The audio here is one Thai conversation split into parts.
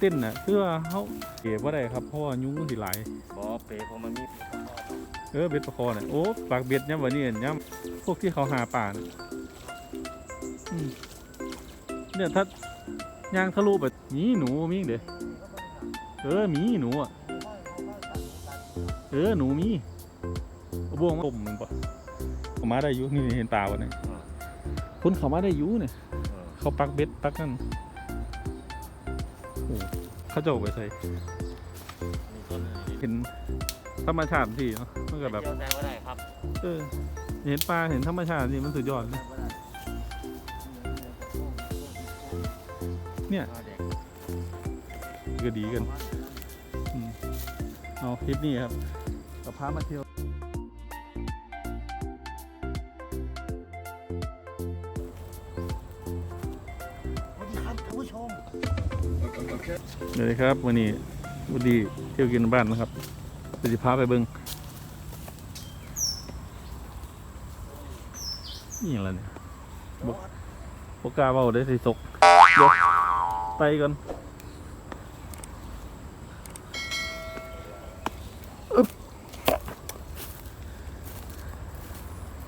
เต้นน่ะคือว่าเขาเก็บว่าได้ครับเพราะว่ายุงมันสิหลายบอเปเพราะมันมีเออเบ็ดปลาคอเนี่ยโอ้ปากเบ็ดเนี่ยวันนี้เนี่ยพวกที่เขาหาป่าน่ะอืมเนี่ยถ้าย่างทะลุแบบนี้หนูมีเด้เออมีหนูอะเออหนูมีเอาบ่วงมาต้มมันปะเขามาได้อยุนี่เห็นตาวะเนี่ยคนเขามาได้อยุเนี่ยเขาปักเบ็ดปักนั่นโอ้ เขาจะเอาไปใส่มีต้นอะไรเห็นธรรมชาติที่เนาะมันก็แบบเที่ยวแซงก็ได้ครับเออเห็นปลาเห็นธรรมชาตินี่มันสุดยอดเลยเนี่ยเด็กก็ดีกันอืมเอาคลิปนี้ครับกับพามาเที่ยว เดี๋ยวครับวันนี้วันดีเที่ยวกินบ้านนะครับเดี๋ยวจะพาไปเบิ้งนี่อะไรเนี่ยบกบกล้าเบาได้สิสกยวไปก่อน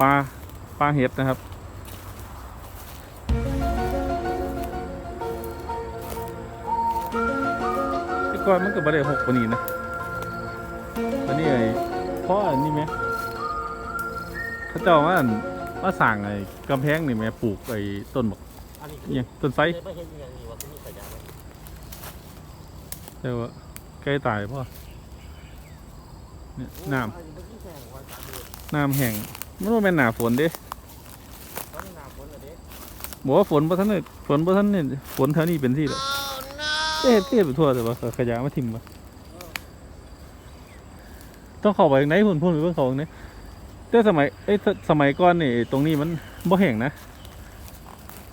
ปลาปลาเห็ดนะครับ ก่อนมันก็บ่ได้หกกว่านี้นะอันนี้ไอ้พ่ออันนี้ไหมเขาเจ้าว่าอั่นมาสั่งไอ้กำแพงนี่ไหมปลูกไอ้ต้นบักอันนี้อิหยังต้นไทรไม่เห็นอย่างนี้ว่าคุณมีขยะไหมแต่ว่าใกล้ตายพ่อเนี่ยน้อันนี้มันที่แซงวันสามเดือนำน้ำแห้งมันว่าเป็นหนาฝนเด้ตอนนี้หนาฝนเหรอเด็กบอกว่าฝนบ่ทันได้ฝนบ่ทันเนี่ยฝนแถวนี้เป็นที่เลย เอ๊ะเอ๊ะไปทั่วแต่ว่าขยะมาทิ่มมาต้องเข้าไปข้างในพุ่นพุ่นไปเบิ่งเขาข้างในแต่สมัยเอ้ยสสมัยก่อนนี่ตรงนี้มันบ่แห้งนะ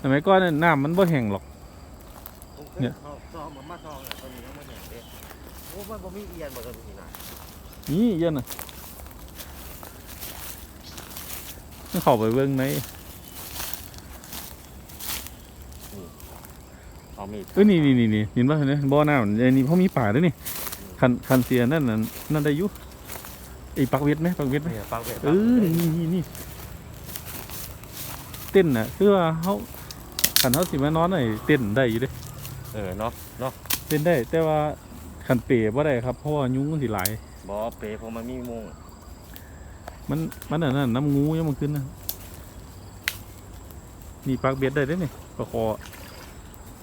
สมัยก่อนนี่น้ำมันบ่แห้งหรอกผมคเนี่ยอาซองมามาซองอะตอนนี้ยังไม่แห้งเด็กโอ้มันบ่มีเอียนบ่กันนี่นะนี่เยอะนะต้องเข้าไปเบิ่งใน เอามีดเอ้ยนี่นี่นี่นี่เห็นป่ะเนี่ยบ่อน้ำอันนี้เพราะมีป่าด้วยนี่คันคันเสียนั่นน่ะนั่นได้อยู่ไอ้ปักเวทไหมปักเวทไหมเนี่ยฟังเวทเออนี่นี่นี่เต้นน่ะคือว่าเขาขันเขาสิมานอนหน่อยเต้นได้อยู่เด้เออเนาะเนาะเต้นได้ แต่ว่าขันเปรบ่ได้ครับเพราะว่ายุงมันสิหลายบอเปเพราะมันมีมุงมันมันอันนั้นน้ำงูยังมันขึ้นนะนี่ปากเบ็ดได้เด้นี่ปลาคอ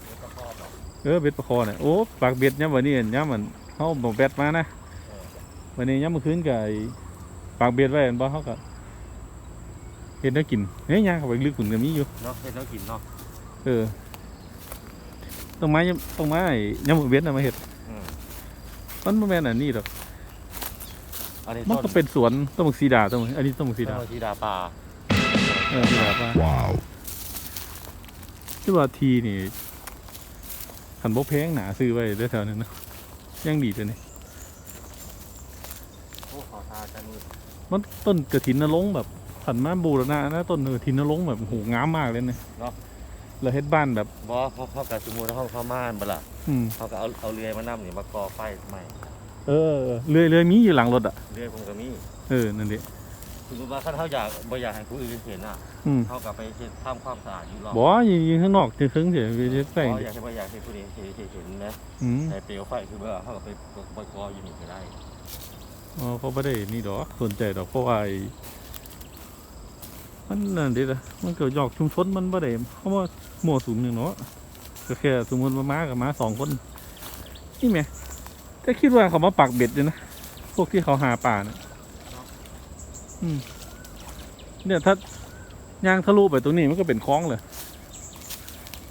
แล้วก็พอบอก เออเบ็ดปลาคอเนี่ยโอ้ปากเบ็ดเนี่ยวันนี้เนี่ยมันเขาบอกเบ็ดมานะวันนี้ย้ำมาขึ้นกับไอ้ปากเบ็ดไว้เห็นบ่เขาก็เห็นได้กินเฮ้ยย่างเข้าไปลึกขุนก็มีอยู่เนาะเฮ็ดแล้วกินเนาะเออต้องไม้ต้องไม้ยำเบ็ดนะมาเห็ดอืมมันบ่แม่นอันนี้ดอกอันนี้มันต้นก็เป็นสวนต้นมกซีดาต้นอันนี้ต้นมกซีดาต้นสีดาปลาเออซีดาป่ะว้าวที่ว่าทีนี่ ขันบกแพงหนาซื้อไว้ได้แถวนั้นเนอะยังดีตัวนี้โอ้ขอทาจันมือมันต้นกระถินนรงค์แบบผันมาบูรณะนะต้นกระถินนรงค์แบบโหงามมากเลยเนี่ยแล้วเฮ็ดบ้านแบบบอเขาเขากับสมมุติเขาเข้าม่านบ่ล่ะอืมเขาก็เอาเอาเรือยมานํนี่มาก่อไฟใหม่เออเออเรื่อยเรื่อยมีอยู่หลังรถอะเรือยผมก็มีเออนั่นดิ สมมติว่าเขาอยากบ่อยากให้ผู้อื่นเห็นอะอืมเขาก็ไปเฮ็ดทำความสะอาดอยู่รอบบอกว่ายิงข้างนอกจะถึงเสียไปเฮ็ดแป้งบ่ดิอยากให้บ่อยากให้ผู้อื่นเห็นเห็นเห็นนะอืมแต่เปลวไฟคือว่าเขาก็ไปไปก่ออยู่นี่ก็ได้อ๋อเขาไม่ได้นี่ดอกสนใจดอกเพราะว่าไอ้มันนั่นเด็ดอะมันเกิดหยอกชุมชนมันไม่ได้เพราะว่าหมั่วสุมหนึ่งเนาะก็แค่สมมติว่าม้ากับม้าสองคนนี่ไหมแต่คิดว่าเขามาปักเบ็ดเลยนะพวกที่เขาหาป่าเนี่ยอืม เนี่ยถ้าย่างทะลุไปตรงนี้มันก็เป็นคลองเลย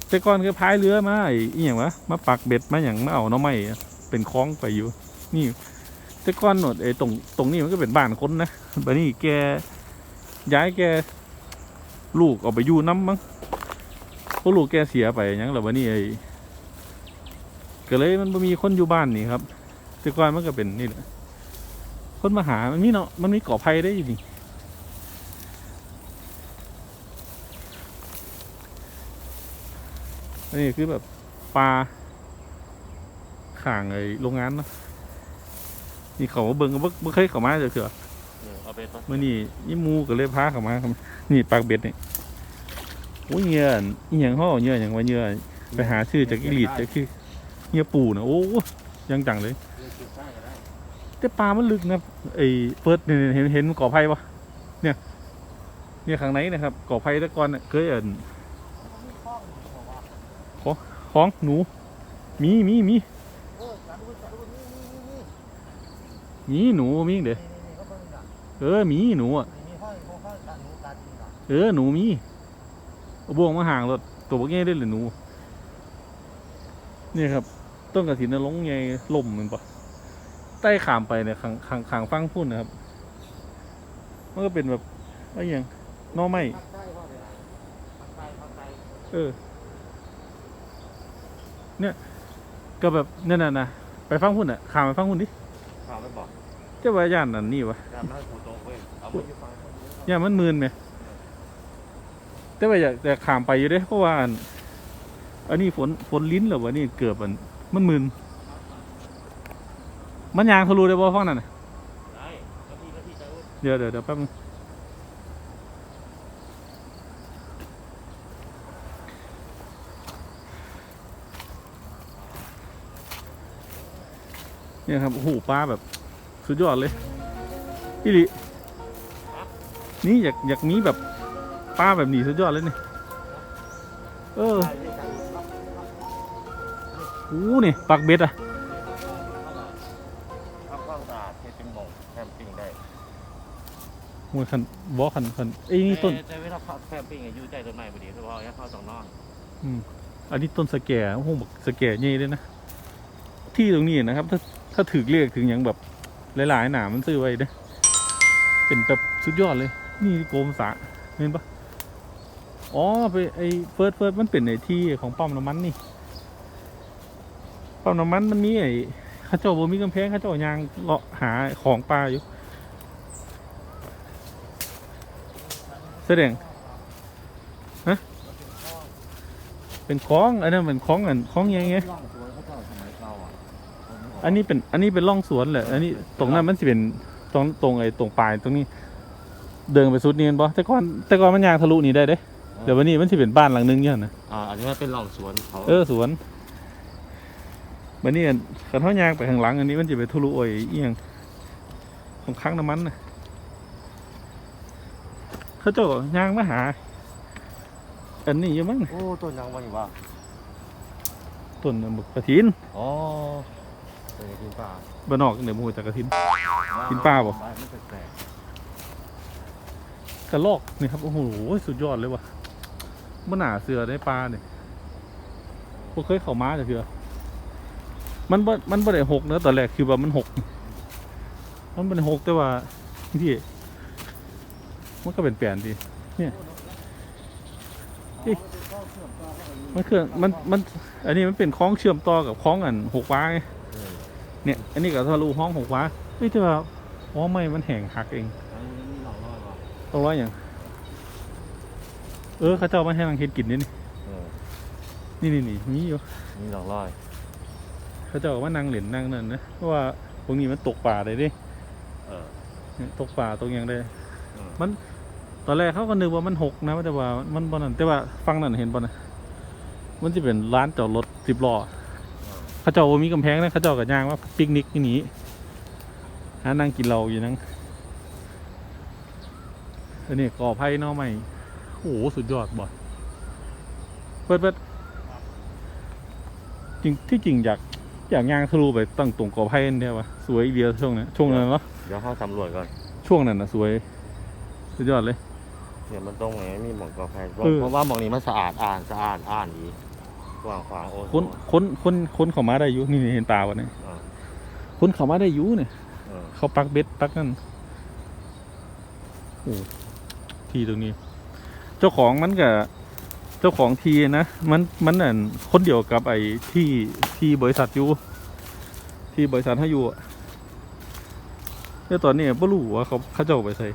แต่ก่อนก็พายเรือมาไอ้อย่างวะมาปักเบ็ดมาอย่างมาเอาน้อไม้เป็นคลองไปอยู่ นี่แต่ก่อนหนดไอ้ตรงตรงนี้มันก็เป็นบ้านคนนะบัดนี้แกย้ายแกลูกออกไปอยู่น้ำมั้งเพราะลูกแกเสียไปหยังแล้วบัดนี้ไอ้ก็เลยมันมีคนอยู่บ้านนี่ครับ แต่ก่อนมันก็เป็นนี่แหละ คนมาหา มันมีเนาะ มันมีก่อภัยได้อยู่นี่อันนี้คือแบบปลาข้างไอ้โรงงานเนาะนี่เขามาเบิ่งก็บ่บ่เคยเข้ามาจักเถื่อเนี่ยเอาไปต้นมื่อนี้ยี่มูก็เลยพาเข้ามาครับนี่ปากเบ็ดนี่โอ้ยเหงื่ออีหยังห่อเหงื่ออย่างว่าเหงื่อไปหาชื่อจากอีลีดจากคือเหงื่อปูนะโอ้ยังจังเลย แต่ปลามันลึกนะไอ้เฟิร์สเนี่ยเห็นเห็นก่อไผ่ปะเนี่ย เนี่ยข้างในนะครับก่อไผ่ตะกอนน่ะเคยเอินของของหนู มีมีมีมีหนูมีเด้อเออมีหนูอะเออหนูมีบ่วงมาห่างรถตัวพวกนี้ได้หรือหนู เนี่ยครับ ต้นกระถินนรงไงล่มมันปะ ใต้ขามไปเนี่ยขางขางขางฟังพุ่นนะครับ มันก็เป็นแบบอะไรอย่างหนอไม้ภาคใต้ว่าเวลาภาคใต้ภาคใต้เออ เนี่ย ก็แบบนั่นน่ะนะไปฟังพุ่นอะขามไปฟังพุ่นดิข่าวไม่บอกเจ้าว่าย่านนั่นนี่วะการมาให้กูโตเว้ยเอาไปอยู่ฟังคนนี้ย่านมันมืนไหมแต่ว่าอยากแต่ขามไปอยู่เด้เพราะว่าอันอันนี้ฝนฝนลิ้นเหรอวะนี่เกือบอันมันมืน มันยางทะลุได้บ่ฟังนั่นน่ะได้แล้วพี่แล้วพี่จะเดี๋ยวเดี๋ยวเดี๋ยวแป๊บนึงเนี่ยครับโอ้โหปลาแบบ สุดยอดเลยพี่ลินี่อยากอยากมีแบบปลาแบบนี้สุดยอดเลยนี่เออได้โอ้นี่ปักเบ็ดอะ โอ้ยคันบอคันคันไอ้ยนี่ต้นแต่แต่เวลาเข้าแคมปิ้งอะอยู่ใจต้นไม้พอดีเพราะว่าอยากเข้าสองนอนอันนี้ต้นสแกโอ้โหบอกสแกใหญ่เลยนะที่ตรงนี้นะครับ ถ้าถ้าถือเรียกถึงอย่างแบบหลายๆหนามันซื้อไว้เด้อเป็นแบบสุดยอดเลย นี่โกมสาเห็นปะอ๋อไปไอ้เฟิร์สเฟิร์สมันเป็นไอ้ที่ของปั๊มน้ำมันนี่ปั๊มน้ำมันมันมีไอ้เข้าเจ้าบ่มีกำแพงเข้าเจ้ายางเลาะหาของปลาอยู่ แสดงฮะเป็นคลองอันนั้นเป็นคลองอันคลองยังไงร่องสวนเขาเจ้าสมัยเก่าอะอันนี้เป็นอันนี้เป็นร่องสวนแหละอันนี้ตรงนั้นมันสิเป็นตรงตรงไอ้ตรงปลายตรงนี้ เดินไปสุดนี่เห็นปะแต่ก่อนแต่ก่อนมันยางทะลุนี่ได้เด้เดี๋ยววันนี้มันสิเป็นบ้านหลังนึงเนี่ยนะ อ่าอันนี้มันเป็นร่องสวนเขาเออสวนวันนี้ขันเท้ายางไปข้างหลังอันนี้มันจะไปทะลุไอ้เอียงตรงค้างน้ำมันนะ เขาเจ้ายางมาหา อันนี้อยังมั้งโอ้ต้นยังวันอยู่ว่าต้นหมึกกระถินอ๋อเคยกินปลาบ้านนอกเดี๋ยวมูจากกระถิน กินปลาบ่ไม่แปลกกระลอกนี่ครับโอ้โหสุดยอดเลยว่ะมันหนาเสือได้ปลาเนี่ยพวกเคยเข้ามาจากเสือมันบ่มันบ่ได้หกเนอะตอนแรกคือว่ามันหก มันบ่ได้หกแต่ว่าที่ มันก็เป็นแปลนดีเนี่ยนี่มันคือมันมันอันนี้มันเป็นคล้องเชื่อมต่อกับคล้องอันหกว้าไงๆเออเนี่ยอันนี้ก็ทะลุห้องหกว้าไม่แต่ว่าอ๋อไม่มันแห้งหักเองอันนี้มีหลอกล่อว่ะต้องร้อยอย่างเออเขาเจ้ามาให้นางเฮ็ดกินนี่นี่เออนี่นี่นี่มีอยู่มีหลอกล่อเขาเจ้าว่านางเหรียญนางนั่นนะเพราะว่าพวกนี้มันตกป่าได้เดิเออเนี่ยตกป่าตกหยังได้เออมัน ตอนแรกเขาก็นึกว่ามันหกนะแต่ว่ามันบอนั่นแต่ว่าฟังนั่นเห็นบ่นะมันจะเป็นร้านจอดรถสิบล้อเขาเจ้าบ่มีกำแพงนะเขาเจ้ากับย่างว่าปิกนิกนี่หนีหานั่งกินเหล้าอยู่นั่งอันนี้ก่อไผ่เนอใหม่โอ้โหสุดยอดบ่เปิดเปิดจริงที่จริงอยากอยากย่างทะลุไปตั้งตรงก่อไผ่นี่วะสวยอีเดียวช่วงนั้นช่วงนั้นเนาะเดี๋ยวเข้าสำรวจก่อนช่วงนั้นนะสวย สุดยอดเลย เดี๋ยวมันตรงไหนมีหมองกาแฟเออ เพราะว่าหมองนี้มันสะอาดอ่านสะอาดอ่านดีกว้างขวางโอ้ค้นค้นค้นค้นเขามาได้อยู่นี่เห็นป่าวะเนี่ยอ่าค้นเขามาได้อยู่เนี่ย เออเขาปักเบ็ดปักนั่นโอ้ที่ตรงนี้ เจ้าของมันกับเจ้าของทีนะ มันมันนั่นคนเดียวกับไอ้ที่ที่บริษัทอยู่ ที่บริษัทให้อยู่อะแต่ตอนนี้บ่รู้ว่าเขาเขาเจ้าเอาไปใส่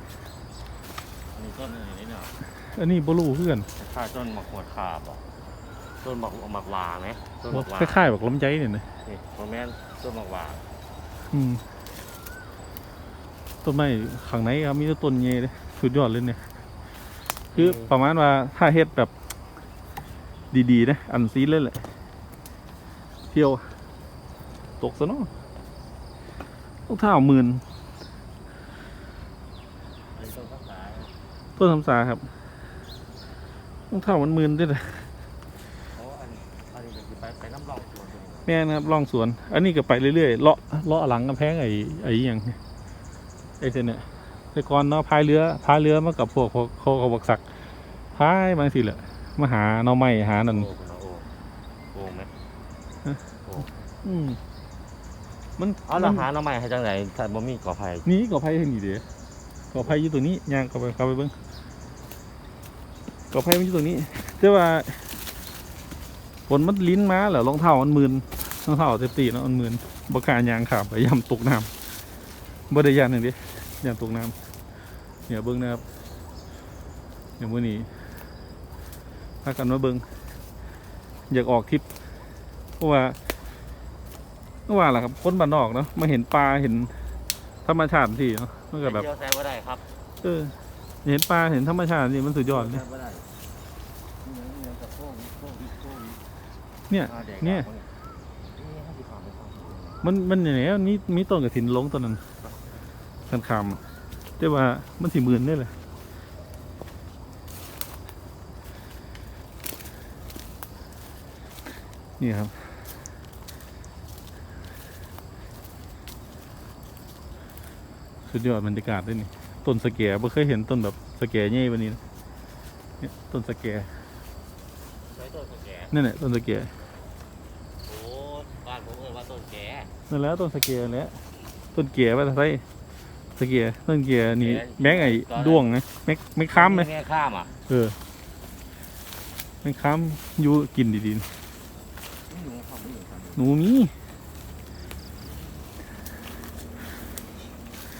อันนี้ต้นอะไรนี่เนี่ยอันนี้บ่รู้เพื่อนค่าต้นมะขวดขาบอะต้นหมากหมากหวาไหมต้นหมากหวาคล้ายๆแบบลำไยเนี่ยนะนี่โมแมนต้นหมากหวาอืมต้นไม้ข้างในครับมีแต่ต้นเงยเลยสุดยอดเลยเนี่ย คือประมาณว่าถ้าเฮ็ดแบบ ดีๆนะอันซีดเลยแหละเที่ยว ตกซะเนาะต้องเท้าหมื่นอันนี้ต้นข้าวสารต้นทำสาครับต้อง เท้ามันหมื่นด้วยเลยโอ้อันอันนี้ก็คือไปไปน้ำรองสวนตรงนี้แม่นะครับล่องสวน อันนี้ก็ไปเรื่อยๆเลาะเลาะหลังกำแพงไอ้ไอ้อหย่างเนี่ยไอ้เจเนี่ยแต่ก่อนเนาะพายเรือพายเรือมากับพวกพวกเขาเขาบักสักพายบางสิแหละมาหาหน่อไม้หานั่นโอ้คุณเอาโอ้โอ้ไหมอืมมันเอาเราหาหน้ำใหม่ให้จังไหนถ้าบ่มีกอไผ่นี่ก่อไผ่ที่นี่เด้ก่อไผ่อยู่ตัวนี้ย่างเข้าไปเข้าไปเบิ้ง ก่อไผ่มันอยู่ตัวนี้แต่ว่าฝนมันลิ้นมาแล้วรองเท้ามันมืนรองเท้าเซฟตี้เนาะมันมืนบกล้ารยางขามไปย่ำตกน้ำบ่ได้ยานหนึ่งเดิย่ำตกน้ำเนี่ยเบิ้งนะครับเนี่ยมื้อนี้พากันมาเบิ้งอยากออกทริปเพราะว่าเพราะว่าล่ะครับคนบ้านนอกเนาะมาเห็นปลาเห็นธรรมชาติที่เนาะมันก็แบบเที่ยวแซงบ่ได้ครับ เออเห็นปลาเห็นธรรมชาตินี่มันสุดยอดเลย แซงบ่ได้นี่ยังยังกับโค้งโค้งโค้ง เนี่ยอ่าแดกเนี่ยดาบนี่นี่ให้สิขามไปฟังมันมันอย่างไรมีมีต้นกระถินลงต้นนั้นขันคำอะแต่ว่ามันสีหมื่นได้เลยนี่ครับสุดยอดบรรยากาศด้วยนี่ต้นสะแกไม่เคยเห็นต้นแบบสะแกใหญ่แบบนี้นะเนี่ยต้นสะแกใช้ต้นแก่นั่นแหละต้นสะแก โอ้บ้านผมเอ่ยว่าต้นแก่ นั่นแหล้วต้นสะเกียแหล้วต้นเกียว่าจะใช่สะเกียต้นเกียนี่แม็กไอ้ด้วงไงแม็กแม็กค้ำไหมแม่ข้ามอะเออแม็กค้ำอยู่กินดีไม่อยู่ข้ามไม่อยู่ข้ามๆหนูมี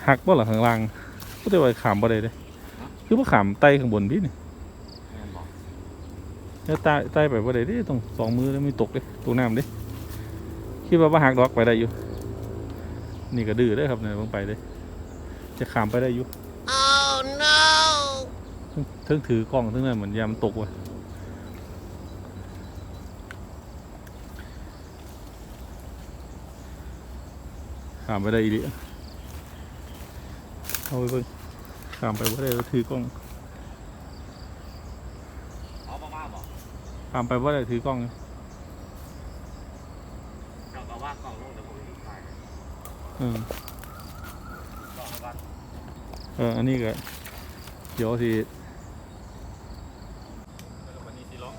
หักบ่หรอข้างล่างก็แต่ว่าขามบ่ได้เลยคือว่าขามไตข้างบนพี่นี่แม่นบอกแล้วไตไตไปบ่ได้เดิต้องสองมือแล้วไม่ตกเลยตกน้ำเด้ คิดว่าบ่หักดอกไปได้อยู่ นี่ก็ดื้อเด้อครับเนี่ยลงไปเลย จะขามไปได้อยู่ Oh no! เทิงถือกล้องเทิงนั้นเหมือนยามนตกว่ะขามไปได้อีดิเอาไปเบิ่งขามไปว่าได้แล้วถือกล้องเอาประมาณบอกขามไปว่าได้ถือกล้อง เราก็ว่ากล่องลงแต่ผมไม่ได้ถ่าย เออกล่องวัดเอออันนี้ก็เดี๋ยวสิวันนี้สิร้อง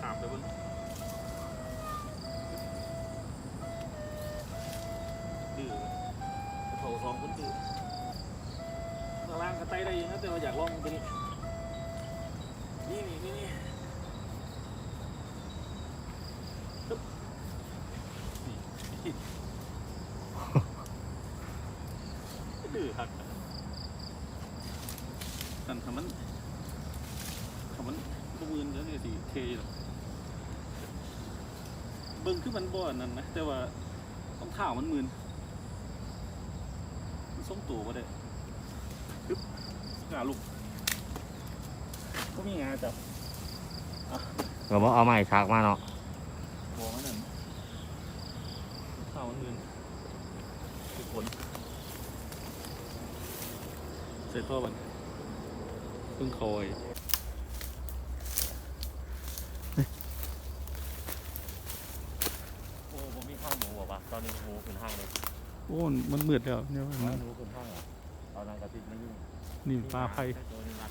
ขามไปเบิ่งดื้อโถสองคนดื้อข้างล่างก็ไต่ได้อยังนะแต่ว่าอยากลองตัวนี้นี่นี่นี่นี่ตึ๊บนี่นี่ดื้อครับกันทำมันทำมันประมืนแล้วเนี่ยสิเทหรอกเบิ่ง คือมันบ่อนนั่นนะแต่ว่าต้องข่าวมันมืนมันส่งตัวก็ได้ปึ๊บงาลูกก็มีงาจับเราบอกเอาไม้ชักมาเนาะหัวมันนั่นข่าวมันมืนทุกคนเสร็จตัวมันเพิ่งคอย โอ้ผมมีข้างหมูบอกว่า ตอนนี้หมูขึ้นห้างเลยโอ้มันมันมืดแล้วเนี่ยมันหมูขึ้นห้างเหรอเอานางกระติกไม่ยุ่งนี่ปลาไผ่ตัวนี้นะ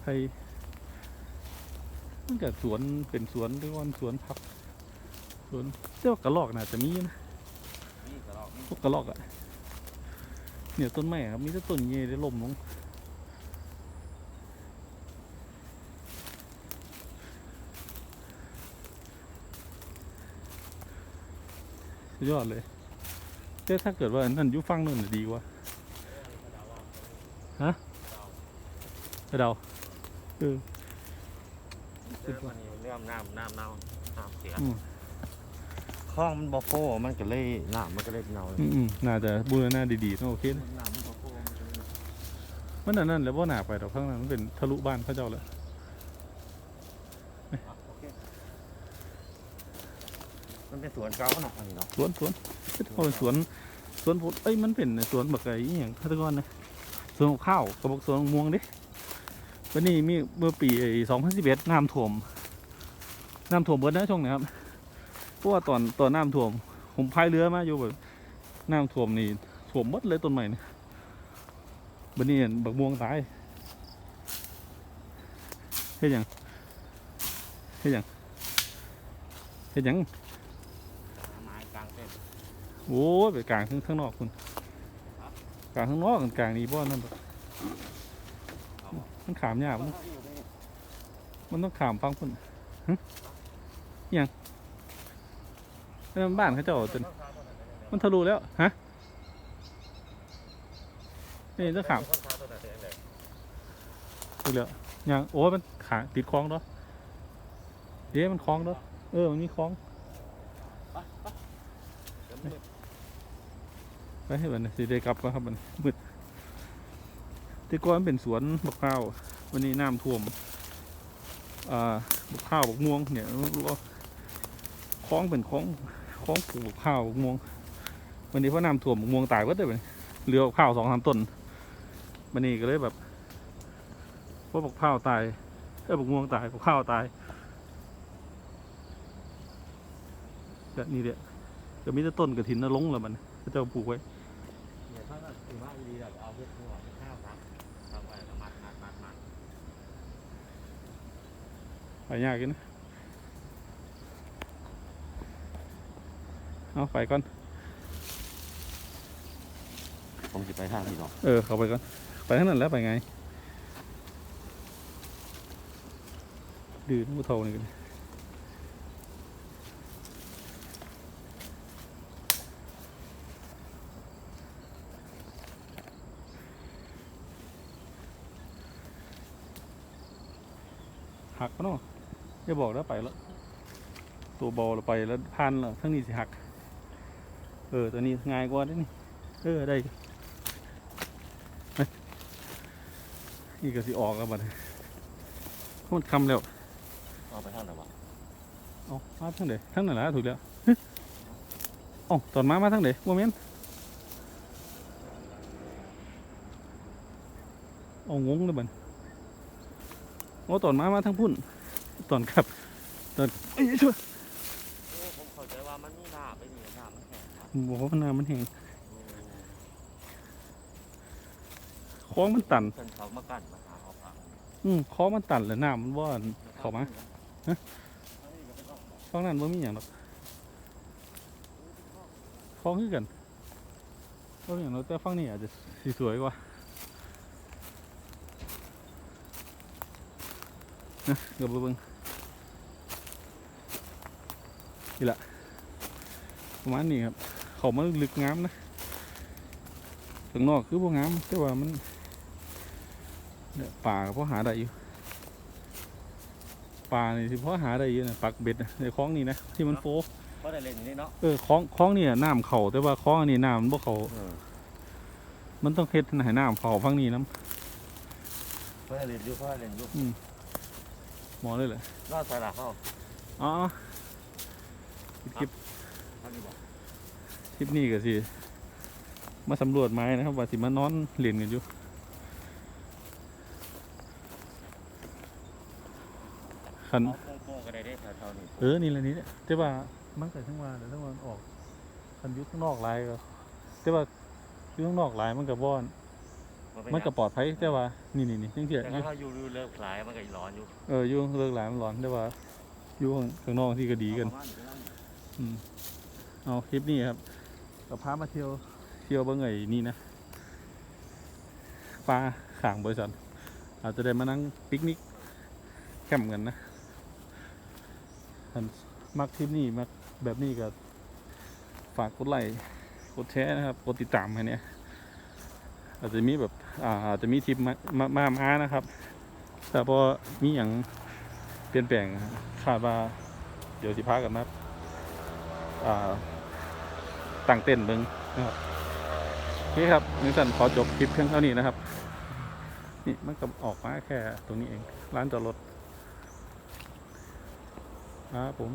ไผ่มันก็สวนเป็นสวนด้วยวันสวนพักสวนเจ้ากระลอกน่าจะมีนะนี่กระรอกนี่พวกกระลอกอะเนี่ยต้นไม้ครับมีแต่ต้นเงี้ยได้ล่มลง ยอดเลยแต่ถ้าเกิดว่าอันนั่นอยุฟังนั่นน่ะดีกว่ากระเดาเออเจอมันนี่เรื่องน้ำน้ำเน่าน้ำเสียอืมคลองมันบ่โฟมันก็เลยน้ำมันก็เลยเน่าเลยอืมอืมน่าจะบูรณาดีๆต้องโอเคนะน้ำมันบ่โฟมันก็เลยมันอันนั้นแหล้วว่าหนาไปดอกข้างนั้นมันเป็นทะลุบ้านเขาเจ้าแล้ว อะโอเค มันเป็นสวนเก่าเนาะอันนี้เนาะสวนสวนเขาเป็นสวนสวนพุเอ้ยมันเป็นสวนบักไก่อหย่างคาตะกอนนะสวนข้าวกับบักสวนมะม่วงเดิวันนี้มีเมื่อปีสองพันสิบเอ็ดน้ำท่วมน้ำท่วมเบิดนะช่วงนี้ครับเพราะว่าตอนตอนน้ำท่วม ผมพายเรือมาอยู่แบบน้ำท่วมนี่ท่วมหมดเลยต้นใหม่นี่บันนี้เห็นบักม่วงตายเฮ็ดหยังเฮ็ดหยังเฮ็ดหยัง ไม้กลางเส้น โอ้ยไปกลางข้างข้างนอกคุณกลางข้างนอกกับกลางนี้บ่นั่นบ่มันขามยากมันมันต้องขามฟังคุณหึยังนั่นมันบ้านเขาเจ้าจนมันทะลุแล้วฮะนี่ต้องขามถูกแล้วยังโอ้ยมันขาติดคล้องเนาะเดี๋ยวมันคล้องเนาะเออมันมีคล้อง ไปให้บันสิได้กลับก็ครับมันมืดแต่ก่อนเป็นสวนบักข้าววันนี้น้ำท่วมอ่าบักข้าวบักม่วงเนี่ยคล้องเป็นคล้องคล้องปลูกบักข้าวบักม่วง วันนี้เพราะน้ำท่วมบักม่วงตายก็ได้ไปเหลือบักข้าวสองสามต้นวันนี้ก็เลยแบบเพราะบักข้าวตายเออบักม่วงตายบักข้าวตายก็นี่แหละก็มีแต่ต้นกระถินนรงค์แล้วมันเจ้าปลูกไว้ ถือว่าเราเอาเฮ็ดหัวเฮ็ดข้าวครับทำไว้แล้วมัดมัดมัดมัดไปยากอยู่นเอาไปก่อน ผมจะไปทางนี้เนาะเออ เขาไปก่อน ไปทางนั้นแล้วไปไง ดื้อผู้เท่านี่กัน หักปะเนาะอย่าบอกแล้วไปแล้วตัวบอเราไปแล้วพันแล้วทั้งนี้สิหัก เออตัวนี้ง่ายกว่าเด้นี่เออได้นี่ก็สิออกแล้วบัดนี้มันคำแล้วเอาไปทางไหนวะเอามาทางเดทางนั้นแหละถูกแล้วเฮ้ยเอ๋อตอนมามาทางเดโมเมนเอางงเลยบัด โอ้ตอนมามาทางพุ่นตอนกลับตอนเอ้ยช่วยโอ้ผมเข้าใจว่ามันมีน้ำไปนี่น้ำมันแห้งครับบอกว่าน้ำมันแห้งโอ้คลองมันตันเพิ่นเขามากั้นมาหาเขาฟังอืมคลองมันตันแล้วน้ำมันว่อนเข้ามาคลองนั้นว่ามีอย่างหรอกคลองคือกันว่ามีอย่างเราแต่ฟังนี่อาจจะสีสวยกว่า นะเดี๋ยวไปเบิ่งนี่แหละประมาณนี้ครับ เขามาลึกงามนะข้างนอกคือพวกงามแต่ว่ามันเนี่ยป่าก็พอหาได้อยู่ปลานี่ที่พอหาได้อยู่นะปักเบ็ดนะในคลองนี่นะที่มันโฟก็ได้เล่นอยู่นี่เนาะเออคลองคลองนี่น่ะน้ำเข่าแต่ว่าคลองอันนี้น้ำมันบ่เข่ามันต้องเฮ็ดให้น้ำเข่าฟังนี้น้ก็ได้เล่นอยู่ก็ได้เล่นอยู่ หมอเลยแหละรอดสาระเข้าอ๋อคลิปทางนี้บอกคลิปนี้ก็สิ มาสำรวจไม้นะครับ ว่าสิมานอนเล่นกันอยู่คันเอาโป้งๆก็ได้ได้แถวๆนี้เออ นี่แหละนี่แหละแต่ว่ามันก็ทั้งว่าแต่ทั้งวันออกคันอยุข้างนอกหลายก็แต่ว่าอยู่ข้างนอกหลายมันก็บ่อนเป็ มันก็ปลอดภัยแต่ว่า นี่นี่นี่จังซี่แต่ถ้าอยู่เลิกหลายมันก็ร้อนอยู่เอออยู่เลิกหลายมันร้อนแต่ว่าอยู่ข้างนอกที่ก็ดีกันประมาณประมาณอืมเอาคลิปนี้ครับกับพามาเที่ยวเที่ยวเบิ่งไอ้นี่นะปลาข่างบริษัทอาจจะได้มานั่งปิกนิกแคมป์กันนะท่านมักคลิปนี้มักแบบนี้ก็ฝากกดไลค์กดแชร์นะครับ กดติดตามให้เนี่ย อาจจะมีแบบอ่าอาจจะมีทริปมามามามานะครับ แต่พอมีอย่างเปลี่ยนแปลงคาดว่าเดี๋ยวสิพากันมาอ่าตั้งเต้นเบิงนะครับโอเคครับนิสันขอจบคลิปเพียงเท่านี้นะครับ นี่มันก็ออกมาแค่ตรงนี้เอง ร้านจอดรถครับผม